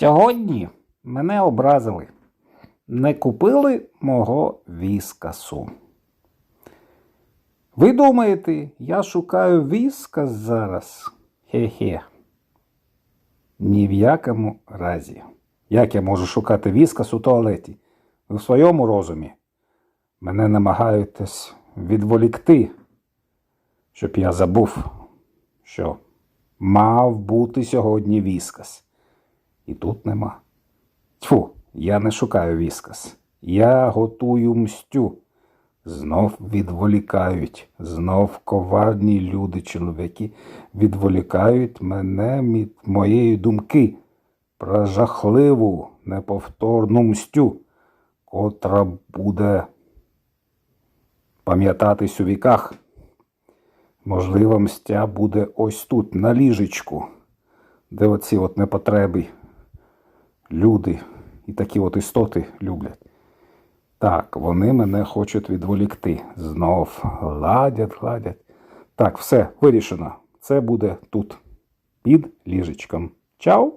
Сьогодні мене образили. Не купили мого віскасу. Ви думаєте, я шукаю віскас зараз? Хе-хе. Ні в якому разі. Як я можу шукати віскас у туалеті? Ви в своєму розумі? Мене намагаєтесь відволікти, щоб я забув, що мав бути сьогодні віскас. І тут нема. Тьфу, я не шукаю віскас. Я готую мстю. Знов відволікають, знов коварні люди, чоловіки, відволікають мене від моєї думки про жахливу, неповторну мстю, котра буде пам'ятатись у віках. Можливо, мстя буде ось тут, на ліжечку, де оці от непотреби люди і такі от істоти люблять. Так, вони мене хочуть відволікти. Знов гладять, гладять. Так, все, вирішено. Це буде тут, під ліжечком. Чао!